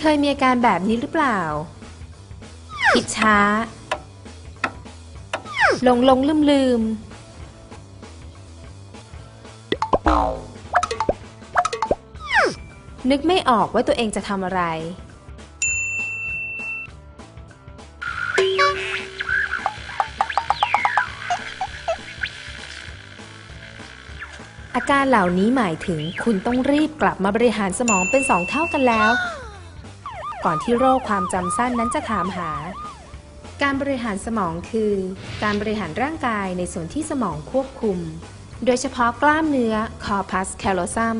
เคยมีอาการแบบนี้หรือเปล่าคิดช้าหลงหลงลืมลืม นึกไม่ออกว่าตัวเองจะทำอะไร อาการเหล่านี้หมายถึงคุณต้องรีบกลับมาบริหารสมองเป็นสองเท่ากันแล้ว ก่อนที่โรคความจำสั้นนั้นจะถามหา การบริหารสมองคือ การบริหารร่างกายในส่วนที่สมองควบคุม โดยเฉพาะกล้ามเนื้อ corpus callosum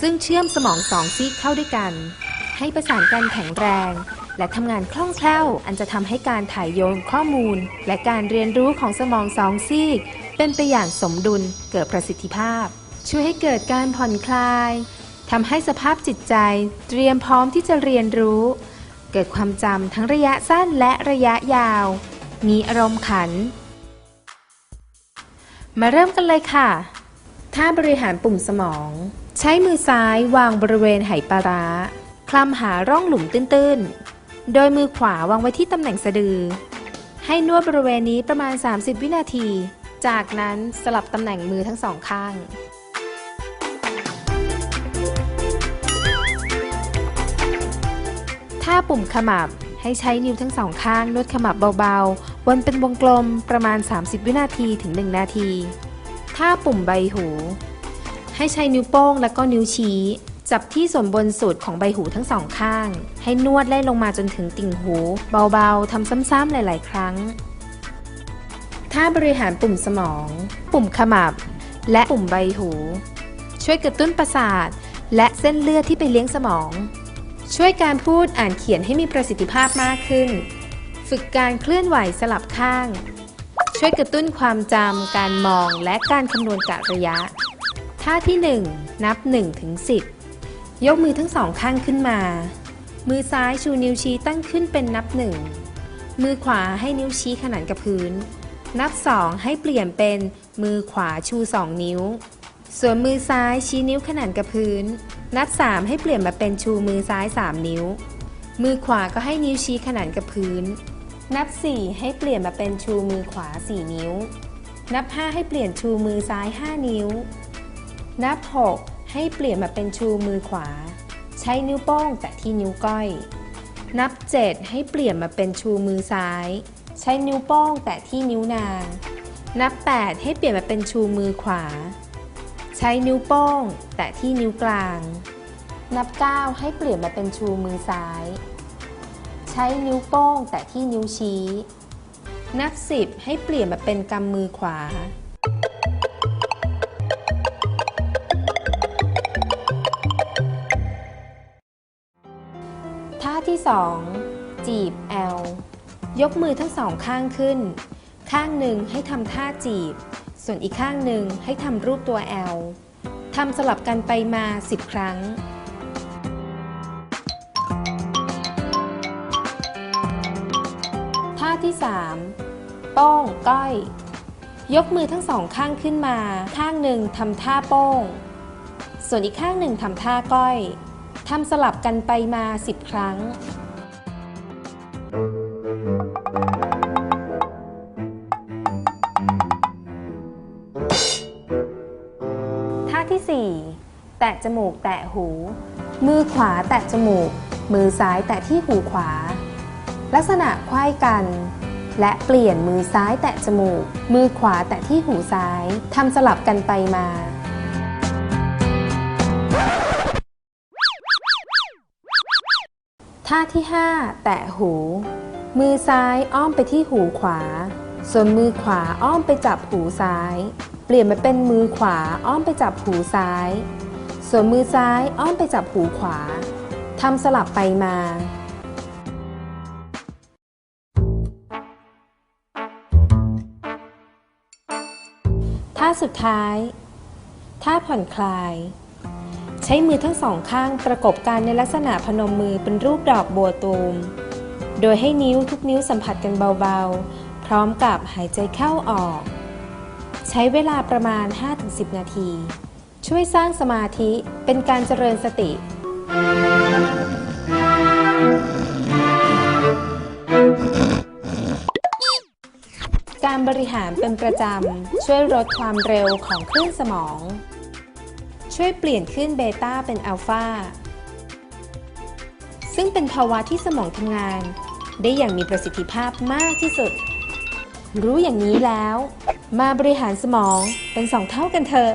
ซึ่งเชื่อมสมองสองซีกเข้าด้วยกัน ให้ประสานกันแข็งแรง และทำงานคล่องแคล่ว อันจะทำให้การถ่ายโยนข้อมูล และการเรียนรู้ของสมองสองซีก เป็นไปอย่างสมดุลเกิดประสิทธิภาพ ช่วยให้เกิดการผ่อนคลาย ทำให้สภาพจิตใจเตรียมพร้อมที่จะเรียนรู้ เกิดความจำทั้งระยะสั้นและระยะยาว มีอารมณ์ขัน มาเริ่มกันเลยค่ะถ้าบริหารปุ่มสมอง ใช้มือซ้ายวางบริเวณไหปลาร้าคลำหาร่องหลุมตื้นๆ โดยมือขวาวางไว้ที่ตำแหน่งสะดือ ให้นวดบริเวณนี้ประมาณ 30 วินาที จากนั้นสลับตำแหน่งมือทั้งสองข้าง ปุ่มขมับ ให้ใช้นิ้วทั้งสองข้างนวดขมับเบาๆ วนเป็นวงกลมประมาณ 30 วินาทีถึง 1 นาทีถ้าปุ่มใบหู ให้ใช้นิ้วโป้งและก็นิ้วชี้ จับที่ส่วนบนสุดของใบหูทั้งสองข้าง ให้นวดไล่ลงมาจนถึงติ่งหู เบาๆทำซ้ำๆหลาย ๆ ครั้งถ้าบริหารปุ่มสมอง ปุ่มขมับ และปุ่มใบหู ช่วยกระตุ้นประสาท และเส้นเลือดที่ไปเลี้ยงสมอง ช่วยการพูดอ่านเขียนให้มีประสิทธิภาพมากขึ้น ฝึกการเคลื่อนไหวสลับข้าง ช่วยกระตุ้นความจำ การมอง และการคำนวณกะระยะ ท่าที่ 1 นับ1ถึง10 ยกมือทั้งสองข้างขึ้นมา มือซ้ายชูนิ้วชี้ตั้งขึ้นเป็นนับ 1 มือขวาให้นิ้วชี้ขนานกับพื้น นับ 2 ให้เปลี่ยนเป็นมือขวาชู 2 นิ้ว ส่วนมือซ้ายชี้นิ้วขนานกับพื้น นับ 3 ให้เปลี่ยนมาเป็นชูมือซ้าย 3 นิ้ว มือขวาก็ให้นิ้วชี้ขนานกับพื้น นับ 4 ให้เปลี่ยนมาเป็นชูมือขวา 4 นิ้ว นับ 5 ให้เปลี่ยนชูมือซ้าย 5 นิ้ว นับ 6 ให้เปลี่ยนมาเป็นชูมือขวา ใช้นิ้วโป้งแตะที่นิ้วก้อย นับ 7 ให้เปลี่ยนมาเป็นชูมือซ้าย ใช้นิ้วโป้งแตะที่นิ้วนาง นับ 8 ให้เปลี่ยนมาเป็นชูมือขวา ใช้นิ้วโป้ง แตะที่นิ้วกลาง นับ9ให้เปลี่ยนมาเป็นชูมือซ้าย ใช้นิ้วโป้ง แตะที่นิ้วชี้ นับ10ให้เปลี่ยนมาเป็นกำมือขวาท่าที่ 2 จีบแอลยกมือทั้งสองข้างขึ้น ข้างหนึ่งให้ทำท่าจีบ ส่วนอีกข้างหนึ่งให้ทำรูปตัวแอลทำสลับกันไปมา 10 ครั้ง ท่าที่ 3 โป้งก้อย ยกมือทั้งสองข้างขึ้นมา ข้างหนึ่งทำท่าโป้ง ส่วนอีกข้างหนึ่งทำท่าก้อย ทำสลับกันไปมา 10 ครั้งท่ แตะจมูก แตะหู มือขวาแตะจมูก มือซ้ายแตะที่หูขวา ลักษณะคว้ายกัน และเปลี่ยนมือซ้ายแตะจมูก มือขวาแตะที่หูซ้ายทำสลับกันไปมาท่าที่ 5 แตะหู มือซ้ายอ้อมไปที่หูขวา ส่วนมือขวาอ้อมไปจับหูซ้าย เปลี่ยนมาเป็นมือขวาอ้อมไปจับหูซ้าย ส่วนมือซ้ายอ้อมไปจับหูขวา ทำสลับไปมา ท่าสุดท้าย ท่าผ่อนคลาย ใช้มือทั้งสองข้างประกบกันในลักษณะพนมมือเป็นรูปดอกบัวตูม โดยให้นิ้วทุกนิ้วสัมผัสกันเบาๆ พร้อมกับหายใจเข้าออก ใช้เวลาประมาณ 5-10 นาที ช่วยสร้างสมาธิเป็นการเจริญสติ การบริหารเป็นประจำ ช่วยลดความเร็วของคลื่นสมอง ช่วยเปลี่ยนคลื่นเบต้าเป็นอัลฟาซึ่งเป็นภาวะที่สมองทำงาน ได้อย่างมีประสิทธิภาพมากที่สุด รู้อย่างนี้แล้ว มาบริหารสมองเป็นสองเท่ากันเถอะ